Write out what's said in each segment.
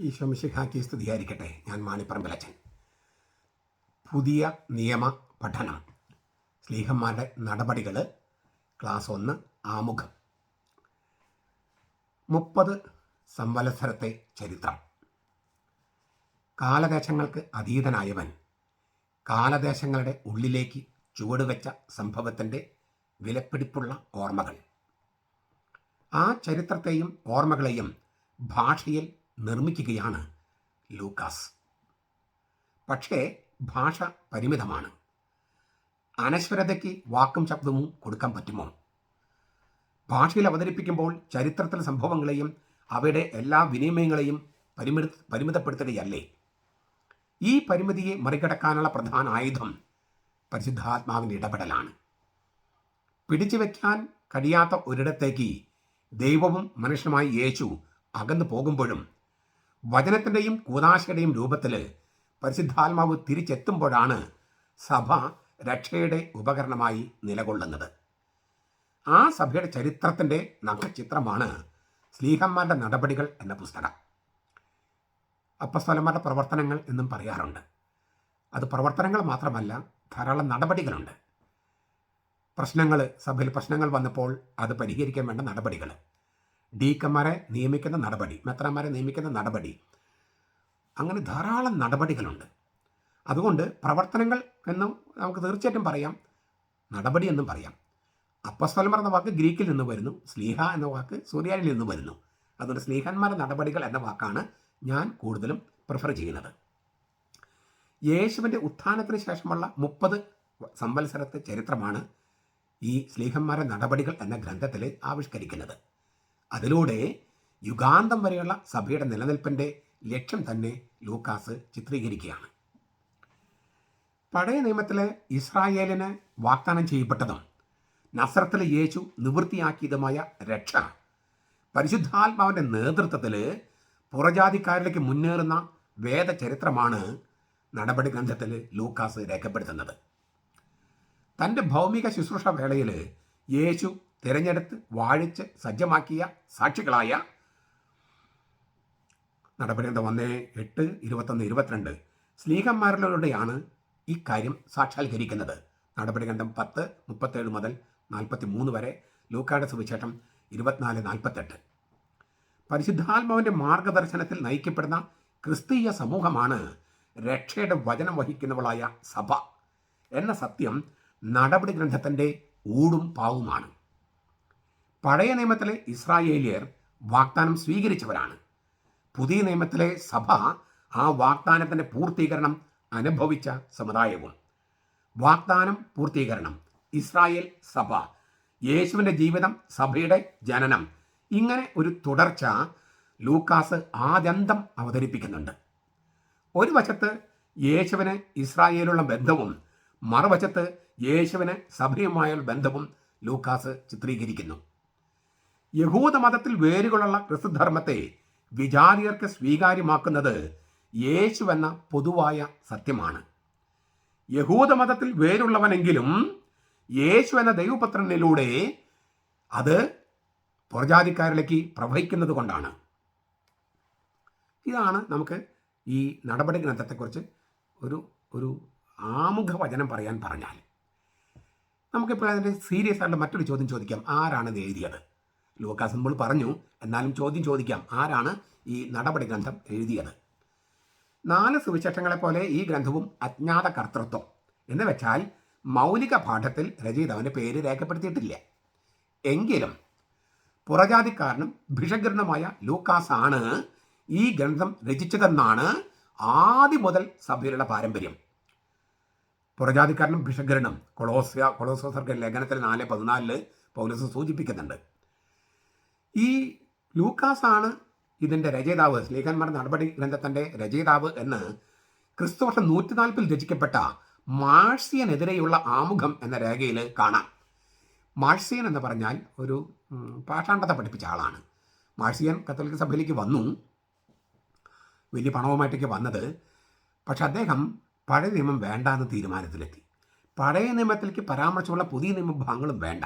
ഈശോമിശിഹാക്കി സ്തുതിയായിരിക്കട്ടെ. ഞാൻ മാണിപ്പറമ്പിലച്ചൻ പുതിയ നിയമ പഠനം. സ്ലീഹന്മാരുടെ നടപടികൾ ക്ലാസ് ഒന്ന് ആമുഖം. മുപ്പത് സംവത്സരത്തെ ചരിത്രം. കാലദേശങ്ങൾക്ക് അതീതനായവൻ. കാലദേശങ്ങളുടെ ഉള്ളിലേക്ക് ചുവടുവെച്ച സംഭവത്തിന്റെ വിലപ്പിടിപ്പുള്ള ഓർമ്മകൾ. ആ ചരിത്രത്തെയും ഓർമ്മകളെയും ഭാഷയിൽ നിർമ്മിക്കുകയാണ് ലൂക്കാസ്. പക്ഷേ ഭാഷ പരിമിതമാണ്. അനശ്വരതയ്ക്ക് വാക്കും ശബ്ദവും കൊടുക്കാൻ പറ്റുമോ? ഭാഷയിൽ അവതരിപ്പിക്കുമ്പോൾ ചരിത്രത്തിലെ സംഭവങ്ങളെയും അവയുടെ എല്ലാ വിനിമയങ്ങളെയും പരിമിത പരിമിതപ്പെടുത്തുകയല്ലേ? ഈ പരിമിതിയെ മറികടക്കാനുള്ള പ്രധാന ആയുധം പരിശുദ്ധാത്മാവിന്റെ ഇടപെടലാണ്. പിടിച്ചു വയ്ക്കാൻ കഴിയാത്ത ഒരിടത്തേക്ക് ദൈവവും മനുഷ്യനുമായി യേശു അകന്നു പോകുമ്പോഴും വചനത്തിന്റെയും കൂതാശയുടെയും രൂപത്തിൽ പരിശുദ്ധാത്മാവ് തിരിച്ചെത്തുമ്പോഴാണ് സഭ രക്ഷയുടെ ഉപകരണമായി നിലകൊള്ളുന്നത്. ആ സഭയുടെ ചരിത്രത്തിന്റെ നഖചിത്രമാണ് സ്ലീഹന്മാരുടെ നടപടികൾ എന്ന പുസ്തകം. അപ്പസ്വലന്മാരുടെ പ്രവർത്തനങ്ങൾ എന്നും പറയാറുണ്ട്. അത് പ്രവർത്തനങ്ങൾ മാത്രമല്ല ധാരാളം നടപടികളുണ്ട്. പ്രശ്നങ്ങൾ സഭയിൽ പ്രശ്നങ്ങൾ വന്നപ്പോൾ അത് പരിഹരിക്കാൻ വേണ്ട നടപടികൾ ഡീക്കന്മാരെ നിയമിക്കുന്ന നടപടി മെത്രന്മാരെ നിയമിക്കുന്ന നടപടി. അങ്ങനെ ധാരാളം നടപടികളുണ്ട്. അതുകൊണ്ട് പ്രവർത്തനങ്ങൾ എന്നും നമുക്ക് തീർച്ചയായിട്ടും പറയാം നടപടി എന്നും പറയാം. അപ്പസ്വലമർ എന്ന വാക്ക് ഗ്രീക്കിൽ നിന്ന് വരുന്നു സ്ലീഹ എന്ന വാക്ക് സൂര്യാനിൽ നിന്ന് വരുന്നു. അതുകൊണ്ട് സ്ലീഹന്മാരുടെ നടപടികൾ എന്ന വാക്കാണ് ഞാൻ കൂടുതലും പ്രിഫർ ചെയ്യുന്നത്. യേശുവിന്റെ ഉത്ഥാനത്തിന് ശേഷമുള്ള മുപ്പത് സംവത്സരത്തെ ചരിത്രമാണ് ഈ സ്ലീഹന്മാരുടെ നടപടികൾ എന്ന ഗ്രന്ഥത്തിൽ ആവിഷ്കരിക്കുന്നത്. അതിലൂടെ യുഗാന്തം വരെയുള്ള സഭയുടെ നിലനിൽപ്പിന്റെ ലക്ഷ്യം തന്നെ ലൂക്കാസ് ചിത്രീകരിക്കുകയാണ്. പഴയ നിയമത്തിലെ ഇസ്രായേലിന് വാഗ്ദാനം ചെയ്യപ്പെട്ടതും നസ്രത്തിലെ യേശു നിവൃത്തിയാക്കിയതുമായ രക്ഷ പരിശുദ്ധാത്മാവിന്റെ നേതൃത്വത്തിൽ പുറജാതിക്കാരിലേക്ക് മുന്നേറുന്ന വേദചരിത്രമാണ് നടപടി ഗ്രന്ഥത്തിൽ ലൂക്കാസ് രേഖപ്പെടുത്തുന്നത്. തന്റെ ഭൗമിക ശുശ്രൂഷ വേളയിൽ യേശു തിരഞ്ഞെടുത്ത് വാഴിച്ച് സജ്ജമാക്കിയ സാക്ഷികളായ നടപടിയുടെ ഒന്ന് എട്ട് ഇരുപത്തൊന്ന് ഇരുപത്തിരണ്ട്. സ്ലീഹന്മാരിലൂടെയാണ് ഈ കാര്യം സാക്ഷാത്കരിക്കുന്നത്. നടപടി ഗ്രന്ഥം പത്ത് മുപ്പത്തേഴ് മുതൽ നാൽപ്പത്തി മൂന്ന് വരെ ലൂക്കാട് സുവിശേഷം ഇരുപത്തിനാല് നാൽപ്പത്തെട്ട്. പരിശുദ്ധാത്മാവിന്റെ മാർഗദർശനത്തിൽ നയിക്കപ്പെടുന്ന ക്രിസ്തീയ സമൂഹമാണ് രക്ഷയുടെ വചനം വഹിക്കുന്നവളായ സഭ. എന്ന സത്യം നടപടി ഗ്രന്ഥത്തിന്റെ ഊടും പാവുമാണ്. പഴയ നിയമത്തിലെ ഇസ്രായേലിയർ വാഗ്ദാനം സ്വീകരിച്ചവരാണ്. പുതിയ നിയമത്തിലെ സഭ ആ വാഗ്ദാനത്തിന്റെ പൂർത്തീകരണം അനുഭവിച്ച സമുദായവും. വാഗ്ദാനം പൂർത്തീകരണം ഇസ്രായേൽ സഭ യേശുവിന്റെ ജീവിതം സഭയുടെ ജനനം ഇങ്ങനെ ഒരു തുടർച്ച ലൂക്കാസ് ആദ്യന്തം അവതരിപ്പിക്കുന്നുണ്ട്. ഒരു വശത്ത് യേശുവിന് ഇസ്രായേലുള്ള ബന്ധവും മറുവശത്ത് യേശുവിന് സഭയുമായുള്ള ബന്ധവും ലൂക്കാസ് ചിത്രീകരിക്കുന്നു. യഹൂദ മതത്തിൽ വേരുകളുള്ള ക്രിസ്തുധർമ്മത്തെ വിചാരിയർക്ക് സ്വീകാര്യമാക്കുന്നത് യേശു എന്ന പൊതുവായ സത്യമാണ്. യഹൂദ മതത്തിൽ വേരുള്ളവനെങ്കിലും യേശു എന്ന ദൈവപുത്രനിലൂടെ അത് പുറജാതിക്കാരിലേക്ക് പ്രവഹിക്കുന്നത് കൊണ്ടാണ്. ഇതാണ് നമുക്ക് ഈ നടപടി ഗ്രന്ഥത്തെക്കുറിച്ച് ഒരു ഒരു ആമുഖ വചനം പറയാൻ പറഞ്ഞാൽ. നമുക്കിപ്പോൾ അതിന്റെ സീരിയസ് ആയിട്ടുള്ള മറ്റൊരു ചോദ്യം ചോദിക്കാം. ആരാണ് ഇത് എഴുതിയത്? നമ്മൾ പറഞ്ഞു എന്നാലും ചോദ്യം ചോദിക്കാം. ആരാണ് ഈ നടപടി ഗ്രന്ഥം എഴുതിയത്? നാല് സുവിശേഷങ്ങളെ പോലെ ഈ ഗ്രന്ഥവും അജ്ഞാത കർത്തൃത്വം. എന്ന് വെച്ചാൽ മൗലിക പാഠത്തിൽ രചയിതാവിന്റെ പേര് രേഖപ്പെടുത്തിയിട്ടില്ല. എങ്കിലും പുറജാതിക്കാരനും ഭിഷഗ്രനുമായ ലൂക്കാസ് ആണ് ഈ ഗ്രന്ഥം രചിച്ചതെന്നാണ് ആദ്യം മുതൽ സഭയിലുള്ള പാരമ്പര്യം. പുറജാതിക്കാരനും ഭിഷഗ്രനും കൊളോസ്യ കൊളോസോസർക്ക് ലേഖനത്തിൽ നാല് പതിനാലിൽ പൗലസ് സൂചിപ്പിക്കുന്നുണ്ട്. ഈ ലൂക്കാസ് ആണ് ഇതിന്റെ രചയിതാവ്. സ്ലീഹന്മാരുടെ നടപടി ഗ്രന്ഥത്തിന്റെ രചയിതാവ് എന്ന് ക്രിസ്തുവർഷം നൂറ്റി നാൽപ്പിൽ രചിക്കപ്പെട്ട മാഴ്സിയനെതിരെയുള്ള ആമുഖം എന്ന രേഖയിൽ കാണാം. മാഴ്സിയൻ എന്ന് പറഞ്ഞാൽ ഒരു ഉം, പാഷാണ്ഡത പഠിപ്പിച്ച ആളാണ്. മാഴ്സിയൻ കത്തോലിക്ക സഭയിലേക്ക് വന്നു. വലിയ പണവുമായിട്ടൊക്കെ വന്നത്. പക്ഷെ അദ്ദേഹം പഴയ നിയമം വേണ്ട എന്ന് തീരുമാനത്തിലെത്തി. പഴയ നിയമത്തിലേക്ക് പരാമർശമുള്ള പുതിയ നിയമഭാഗങ്ങളും വേണ്ട.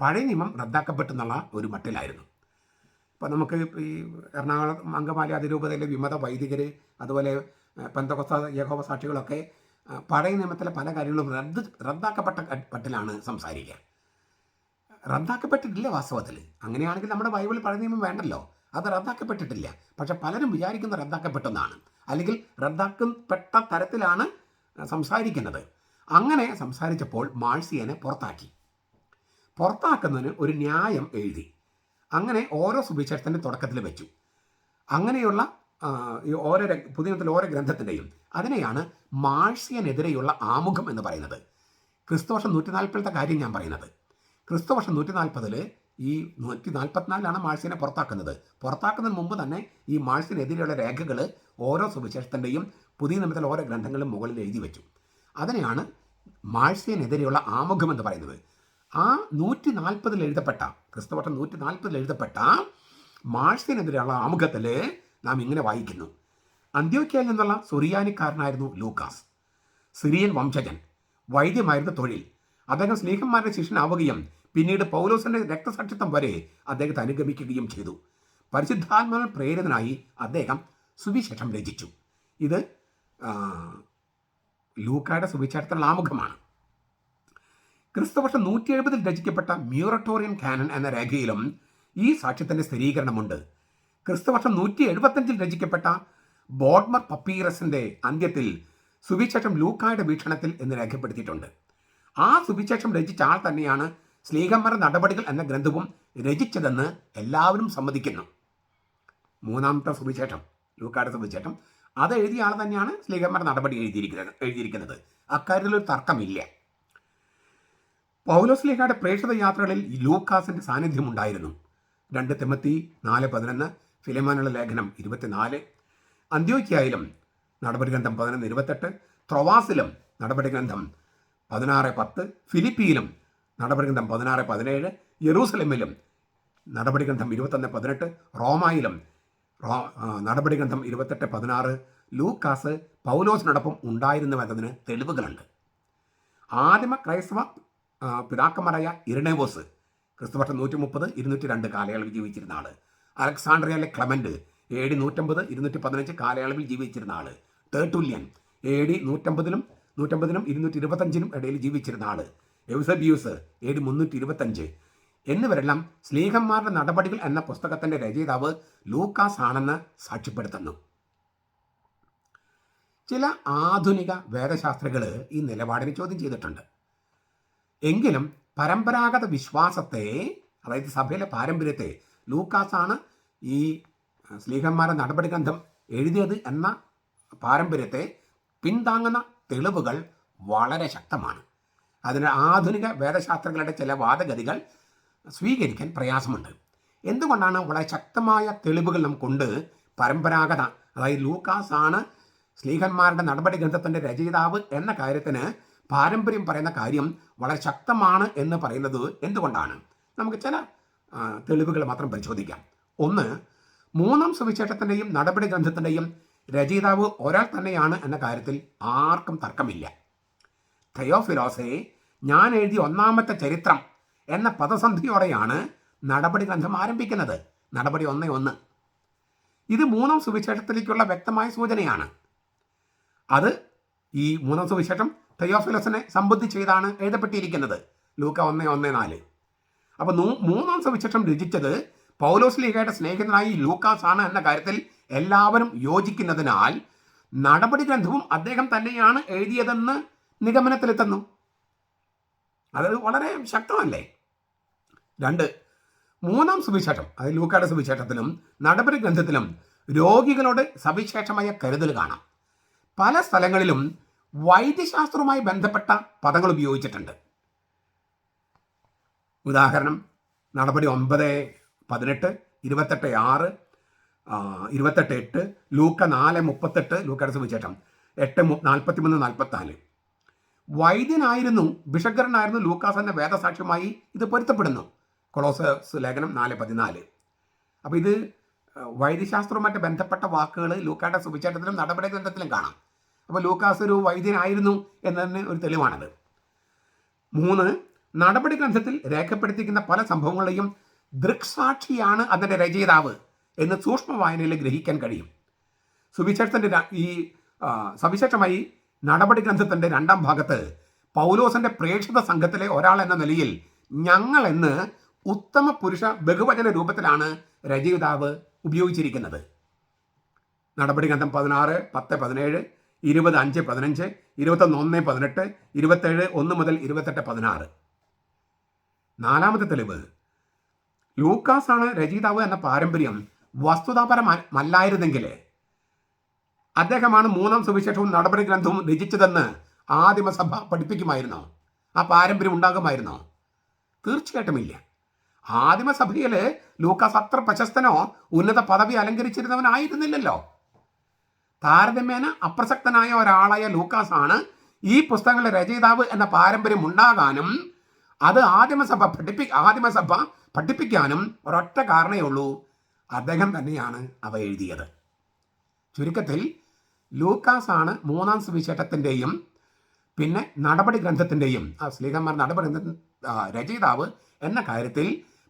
പഴയ നിയമം റദ്ദാക്കപ്പെട്ടെന്നുള്ള ഒരു മട്ടിലായിരുന്നു. ഇപ്പം നമുക്ക് ഈ എറണാകുളം അങ്കമാലി അതിരൂപതയിലെ വിമത വൈദികർ അതുപോലെ പന്തകൊസ്ത യഹോവ സാക്ഷികളൊക്കെ പഴയ നിയമത്തിലെ പല കാര്യങ്ങളും റദ്ദ് റദ്ദാക്കപ്പെട്ട പട്ടിലാണ് സംസാരിക്കുക. റദ്ദാക്കപ്പെട്ടിട്ടില്ല വാസ്തവത്തിൽ. അങ്ങനെയാണെങ്കിൽ നമ്മുടെ ബൈബിളിൽ പഴയ നിയമം വേണ്ടല്ലോ. അത് റദ്ദാക്കപ്പെട്ടിട്ടില്ല. പക്ഷെ പലരും വിചാരിക്കുന്ന റദ്ദാക്കപ്പെട്ടെന്നാണ്. അല്ലെങ്കിൽ റദ്ദാക്കപ്പെട്ട തരത്തിലാണ് സംസാരിക്കുന്നത്. അങ്ങനെ സംസാരിച്ചപ്പോൾ മാഴ്സിയനെ പുറത്താക്കി. പുറത്താക്കുന്നതിന് ഒരു ന്യായം എഴുതി. അങ്ങനെ ഓരോ സുവിശേഷത്തിന്റെ തുടക്കത്തിൽ വെച്ചു. അങ്ങനെയുള്ള ഓരോ പുതിയത്തിൽ ഓരോ ഗ്രന്ഥത്തിന്റെയും അതിനെയാണ് മാഴ്സിയനെതിരെയുള്ള ആമുഖം എന്ന് പറയുന്നത്. ക്രിസ്തുവർഷം നൂറ്റി നാൽപ്പതിലത്തെ കാര്യം ഞാൻ പറയുന്നത്. ക്രിസ്തുവർഷം നൂറ്റി നാൽപ്പതിൽ ഈ നൂറ്റി നാൽപ്പത്തിനാലിലാണ് മാഴ്സിനെ പുറത്താക്കുന്നത്. പുറത്താക്കുന്നതിന് മുമ്പ് തന്നെ ഈ മാഴ്സിനെതിരെയുള്ള രേഖകൾ ഓരോ സുവിശേഷത്തിന്റെയും പുതിയ നിമിത്തത്തിൽ ഓരോ ഗ്രന്ഥങ്ങളും മുകളിൽ എഴുതി വെച്ചു. അതിനെയാണ് മാഴ്സിയനെതിരെയുള്ള ആമുഖം എന്ന് പറയുന്നത്. ആ നൂറ്റി നാൽപ്പതിൽ എഴുതപ്പെട്ട ക്രിസ്തുവർഷം നൂറ്റി നാൽപ്പതിൽ എഴുതപ്പെട്ട മാഴ്സിനെതിരെയുള്ള ആമുഖത്തിൽ നാം ഇങ്ങനെ വായിക്കുന്നു. അന്ത്യോക്കയിൽ നിന്നുള്ള സുറിയാനിക്കാരനായിരുന്നു ലൂക്കാസ്. സിറിയൻ വംശജൻ വൈദ്യമായിരുന്നു തൊഴിൽ. അദ്ദേഹം സ്നേഹന്മാരുടെ ശിഷ്യനാവുകയും പിന്നീട് പൗലോസിന്റെ രക്തസാക്ഷിത്വം വരെ അദ്ദേഹത്തെ അനുഗമിക്കുകയും ചെയ്തു. പരിശുദ്ധാത്മാവിൽ പ്രേരിതനായി അദ്ദേഹം സുവിശേഷം രചിച്ചു. ഇത് ലൂക്കായുടെ സുവിശേഷത്തിലുള്ള ആമുഖമാണ്. ക്രിസ്തുവർഷം നൂറ്റി എഴുപതിൽ രചിക്കപ്പെട്ട മ്യൂറട്ടോറിയൻ കാനൻ എന്ന രേഖയിലും ഈ സാക്ഷ്യത്തിന്റെ സ്ഥിരീകരണമുണ്ട്. ക്രിസ്തുവർഷം നൂറ്റി എഴുപത്തഞ്ചിൽ രചിക്കപ്പെട്ട ബോഡ്മർ പപ്പീറസിന്റെ അന്ത്യത്തിൽ സുവിശേഷം ലൂക്കായുടെ വീക്ഷണത്തിൽ എന്ന് രേഖപ്പെടുത്തിയിട്ടുണ്ട്. ആ സുവിശേഷം രചിച്ച ആൾ തന്നെയാണ് സ്ലീഹന്മാർ നടപടികൾ എന്ന ഗ്രന്ഥവും രചിച്ചതെന്ന് എല്ലാവരും സമ്മതിക്കുന്നു. മൂന്നാമത്തെ സുവിശേഷം ലൂക്കായുടെ സുവിശേഷം. അത് എഴുതിയ ആൾ തന്നെയാണ് സ്ലീഹന്മാർ നടപടി എഴുതിയിരിക്കുന്നത്. എഴുതിയിരിക്കുന്നത്. അക്കാര്യത്തിൽ ഒരു തർക്കമില്ല. പൗലോസ്ലിഹയുടെ പ്രേക്ഷിത യാത്രകളിൽ ലൂക്കാസിന്റെ സാന്നിധ്യം ഉണ്ടായിരുന്നു. രണ്ട് തെമ്മത്തി നാല് പതിനൊന്ന് ഫിലിമാനുള്ള ലേഖനം ഇരുപത്തിനാല് അന്ത്യോക്യായാലും നടപടി ഗ്രന്ഥം പതിനൊന്ന് ഇരുപത്തെട്ട് ത്രൊവാസിലും നടപടി ഗ്രന്ഥം പതിനാറ് പത്ത് ഫിലിപ്പിയിലും നടപടി ഗ്രന്ഥം പതിനാറ് പതിനേഴ് യെറൂസലമിലും നടപടി ഗ്രന്ഥം ഇരുപത്തൊന്ന് പതിനെട്ട് റോമായിലും റോ നടപടിഗ്രന്ഥം നടപടി ഗ്രന്ഥം ഇരുപത്തെട്ട് പതിനാറ് ലൂക്കാസ് പൗലോസിനോടൊപ്പം ഉണ്ടായിരുന്നുവെന്നതിന് തെളിവുകളുണ്ട്. ആദിമ ക്രൈസ്തവ പിതാക്കന്മാരായ ഇരണേവോസ് ക്രിസ്തുവർഷം നൂറ്റി മുപ്പത് ഇരുന്നൂറ്റി രണ്ട് കാലയളവിൽ ജീവിച്ചിരുന്ന ആൾ. അലക്സാണ്ട്രിയയിലെ ക്ലമന്റ് എ ഡി നൂറ്റമ്പത് ഇരുന്നൂറ്റി പതിനഞ്ച് കാലയളവിൽ ജീവിച്ചിരുന്ന ആൾ. തേർട്ടുല്യൻ എ ഡി നൂറ്റമ്പതിലും നൂറ്റമ്പതിനും ഇരുന്നൂറ്റി ഇരുപത്തഞ്ചിനും ഇടയിൽ ജീവിച്ചിരുന്ന ആൾ. എവ്സബിയൂസ് എ ഡി മുന്നൂറ്റി ഇരുപത്തഞ്ച് എന്നിവരെല്ലാം സ്ലീഹന്മാരുടെ നടപടികൾ എന്ന പുസ്തകത്തിന്റെ രചയിതാവ് ലൂക്കാസ് ആണെന്ന് സാക്ഷ്യപ്പെടുത്തുന്നു. ചില ആധുനിക വേദശാസ്ത്രികൾ ഈ നിലപാടിനെ ചോദ്യം ചെയ്തിട്ടുണ്ട്. എങ്കിലും പരമ്പരാഗത വിശ്വാസത്തെ അതായത് സഭയിലെ പാരമ്പര്യത്തെ ലൂക്കാസാണ് ഈ സ്ലീഹന്മാരെ നടപടി ഗ്രന്ഥം എഴുതിയത് എന്ന പാരമ്പര്യത്തെ പിന്താങ്ങുന്ന തെളിവുകൾ വളരെ ശക്തമാണ്. അതിന് ആധുനിക വേദശാസ്ത്രങ്ങളുടെ ചില വാദഗതികൾ സ്വീകരിക്കാൻ പ്രയാസമുണ്ട്. എന്തുകൊണ്ടാണ് വളരെ ശക്തമായ തെളിവുകൾ നമുക്കുണ്ട് പരമ്പരാഗത അതായത് ലൂക്കാസ് ആണ് സ്ലീഹന്മാരുടെ നടപടി ഗ്രന്ഥത്തിന്റെ രചയിതാവ് എന്ന കാര്യത്തിന് പാരമ്പര്യം പറയുന്ന കാര്യം വളരെ ശക്തമാണ് എന്ന് പറയുന്നത് എന്തുകൊണ്ടാണ്? നമുക്ക് ചില തെളിവുകൾ മാത്രം പരിശോധിക്കാം. ഒന്ന് മൂന്നാം സുവിശേഷത്തിന്റെയും നടപടി ഗ്രന്ഥത്തിന്റെയും രചയിതാവ് ഒരാൾ തന്നെയാണ് എന്ന കാര്യത്തിൽ ആർക്കും തർക്കമില്ല. തയോഫിലോസെ ഞാൻ എഴുതിയ ഒന്നാമത്തെ ചരിത്രം എന്ന പദസന്ധിയോടെയാണ് നടപടി ഗ്രന്ഥം ആരംഭിക്കുന്നത്. നടപടി ഒന്നേ ഒന്ന്. ഇത് മൂന്നാം സുവിശേഷത്തിലേക്കുള്ള വ്യക്തമായ സൂചനയാണ്. അത് ഈ മൂന്നാം സുവിശേഷം തെയോഫിലോസിനെ സംബന്ധിച്ച് ചെയ്താണ് എഴുതപ്പെട്ടിരിക്കുന്നത്. ലൂക്ക ഒന്ന് ഒന്ന് നാല്. അപ്പോൾ മൂന്നാം സുവിശേഷം രചിച്ചത് പൗലോസ് ലീഗയുടെ സ്നേഹിതനായി ലൂക്കാസ് ആണ് എന്ന കാര്യത്തിൽ എല്ലാവരും യോജിക്കുന്നതിനാൽ നടപടി ഗ്രന്ഥവും അദ്ദേഹം തന്നെയാണ് എഴുതിയതെന്ന് നിഗമനത്തിലെത്തുന്നു. അത് വളരെ ശക്തമല്ലേ? രണ്ട് മൂന്നാം സുവിശേഷം അതായത് ലൂക്കയുടെ സുവിശേഷത്തിലും നടപടി ഗ്രന്ഥത്തിലും രോഗികളോട് സവിശേഷമായ കരുതൽ കാണാം. പല സ്ഥലങ്ങളിലും വൈദ്യശാസ്ത്രവുമായി ബന്ധപ്പെട്ട പദങ്ങൾ ഉപയോഗിച്ചിട്ടുണ്ട്. ഉദാഹരണം നടപടി ഒമ്പത് പതിനെട്ട് ഇരുപത്തെട്ട് ആറ് ഇരുപത്തെട്ട് എട്ട് ലൂക്ക നാല് മുപ്പത്തെട്ട് ലൂക്കയുടെ സുവിശേഷം എട്ട് നാൽപ്പത്തിമൂന്ന് നാൽപ്പത്തിനാല്. വൈദ്യനായിരുന്നു ബിഷക്കരനായിരുന്നു ലൂക്കാസ് എന്ന വേദസാക്ഷ്യമായി ഇത് പൊരുത്തപ്പെടുന്നു. കൊളോസസ് ലേഖനം നാല് പതിനാല്. അപ്പോൾ ഇത് വൈദ്യശാസ്ത്രവുമായിട്ട് ബന്ധപ്പെട്ട വാക്കുകൾ ലൂക്കായുടെ സുവിശേഷത്തിലും നടപടി ഗ്രന്ഥത്തിലും കാണാം. അപ്പോൾ ലൂക്കാസ് ഒരു വൈദ്യനായിരുന്നു എന്നതിന് ഒരു തെളിവാണത്. മൂന്ന് നടപടി ഗ്രന്ഥത്തിൽ രേഖപ്പെടുത്തിക്കുന്ന പല സംഭവങ്ങളെയും ദൃക്സാക്ഷിയാണ് അതിന്റെ രചയിതാവ് എന്ന് സൂക്ഷ്മ വായനയിൽ ഗ്രഹിക്കാൻ കഴിയും. സുവിശേഷത്തിന്റെ ഈ സവിശേഷമായി നടപടി ഗ്രന്ഥത്തിന്റെ രണ്ടാം ഭാഗത്ത് പൗലോസിന്റെ പ്രേക്ഷിത സംഘത്തിലെ ഒരാൾ എന്ന നിലയിൽ ഞങ്ങൾ എന്ന് ഉത്തമ പുരുഷ ബഹുവചന രൂപത്തിലാണ് രചയിതാവ് ഉപയോഗിച്ചിരിക്കുന്നത്. നടപടി ഗ്രന്ഥം പതിനാറ് പത്ത് പതിനേഴ് ഇരുപത് അഞ്ച് പതിനഞ്ച് ഇരുപത്തൊന്ന് ഒന്ന് പതിനെട്ട് ഇരുപത്തേഴ് ഒന്ന് മുതൽ ഇരുപത്തെട്ട് പതിനാറ്. നാലാമത്തെ തെളിവ്. ആണ് രചയിതാവ് എന്ന പാരമ്പര്യം വസ്തുതാപരമല്ലായിരുന്നെങ്കിൽ അദ്ദേഹമാണ് മൂന്നാം സുവിശേഷവും നടപടി ഗ്രന്ഥവും രചിച്ചതെന്ന് ആദിമസഭ പഠിപ്പിക്കുമായിരുന്നോ? ആ പാരമ്പര്യം ഉണ്ടാകുമായിരുന്നോ? തീർച്ചയായിട്ടും ഇല്ല. ആദിമസഭയിൽ ലൂക്കാസ് അത്ര പ്രശസ്തനോ ഉന്നത പദവി അലങ്കരിച്ചിരുന്നവനായിരുന്നില്ലല്ലോ. താരതമ്യേന അപ്രസക്തനായ ഒരാളായ ലൂക്കാസ് ആണ് ഈ പുസ്തകങ്ങളുടെ രചയിതാവ് എന്ന പാരമ്പര്യം ഉണ്ടാകാനും അത് ആദിമസഭ പഠിപ്പി ആദിമസഭ പഠിപ്പിക്കാനും ഒരൊറ്റ കാരണമേ ഉള്ളൂ. അദ്ദേഹം തന്നെയാണ് അവ എഴുതിയത്. ചുരുക്കത്തിൽ ലൂക്കാസ് ആണ് മൂന്നാം സുവിശേഷത്തിന്റെയും പിന്നെ നടപടി ഗ്രന്ഥത്തിന്റെയും ആ സ്ലീഹന്മാർ നടപടി ഗ്രന്ഥ രചയിതാവ് എന്ന കാര്യത്തിൽ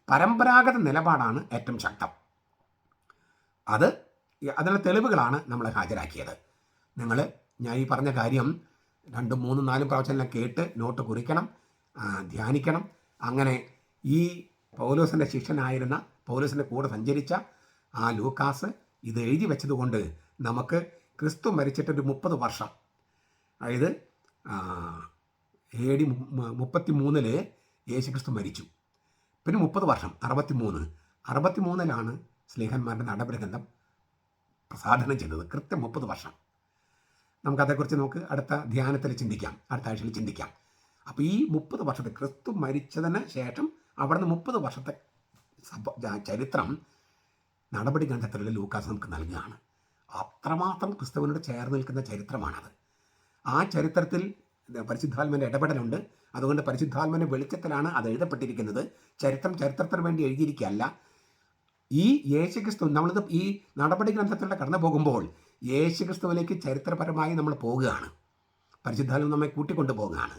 പരമ്പരാഗത നിലപാടാണ് ഏറ്റവും ശക്തം. അത് അതിനുള്ള തെളിവുകളാണ് നമ്മൾ ഹാജരാക്കിയത്. നിങ്ങൾ ഞാൻ ഈ പറഞ്ഞ കാര്യം രണ്ടും മൂന്നും നാലും പ്രാവശ്യം കേട്ട് നോട്ട് കുറിക്കണം ധ്യാനിക്കണം. അങ്ങനെ ഈ പൗലോസിന്റെ ശിഷ്യനായിരുന്ന പൗലോസിന്റെ കൂടെ സഞ്ചരിച്ച ആ ലൂക്കാസ് ഇത് എഴുതി വെച്ചതുകൊണ്ട് നമുക്ക് ക്രിസ്തു മരിച്ചിട്ടൊരു മുപ്പത് വർഷം. അതായത് എ ഡി മുപ്പത്തി മൂന്നിൽ യേശു ക്രിസ്തു മരിച്ചു. പിന്നെ മുപ്പത് വർഷം അറുപത്തി മൂന്ന് അറുപത്തി മൂന്നിലാണ് സ്നേഹന്മാരുടെ നടപടി പ്രസാദനം ചെയ്തത്. കൃത്യം മുപ്പത് വർഷം. നമുക്കതേക്കുറിച്ച് നമുക്ക് അടുത്ത ധ്യാനത്തിൽ ചിന്തിക്കാം. അടുത്ത ആഴ്ചയിൽ ചിന്തിക്കാം. അപ്പോൾ ഈ മുപ്പത് വർഷത്തെ ക്രിസ്തു മരിച്ചതിന് ശേഷം അവിടുന്ന് മുപ്പത് വർഷത്തെ ചരിത്രം നടപടി ഗ്രന്ഥത്തിലുള്ള ലൂക്കാസ് നമുക്ക് നൽകുകയാണ്. അത്രമാത്രം ക്രിസ്തുവിനോട് ചേർന്ന് നിൽക്കുന്ന ചരിത്രമാണത്. ആ ചരിത്രത്തിൽ പരിശുദ്ധാത്മന്റെ ഇടപെടലുണ്ട്. അതുകൊണ്ട് പരിശുദ്ധാത്മന്റെ വെളിച്ചത്തിലാണ് അത് എഴുതപ്പെട്ടിരിക്കുന്നത്. ചരിത്രം ചരിത്രത്തിന് വേണ്ടി എഴുതിയിരിക്കുകയല്ല. ഈ യേശുക്രിസ്തു നമ്മളിത് ഈ നടപടി ഗ്രന്ഥത്തിലൂടെ കടന്നു പോകുമ്പോൾ യേശുക്രിസ്തുവിലേക്ക് ചരിത്രപരമായി നമ്മൾ പോവുകയാണ് പരിശുദ്ധാലും നമ്മെ കൂട്ടിക്കൊണ്ടു പോകുകയാണ്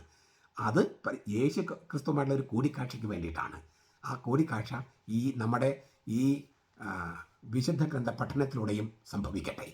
അത് യേശു ക്രിസ്തുമായിട്ടുള്ള ഒരു കൂടിക്കാഴ്ചയ്ക്ക് വേണ്ടിയിട്ടാണ്. ആ കൂടിക്കാഴ്ച ഈ നമ്മുടെ ഈ വിശുദ്ധ ഗ്രന്ഥ പഠനത്തിലൂടെയും സംഭവിക്കട്ടെ.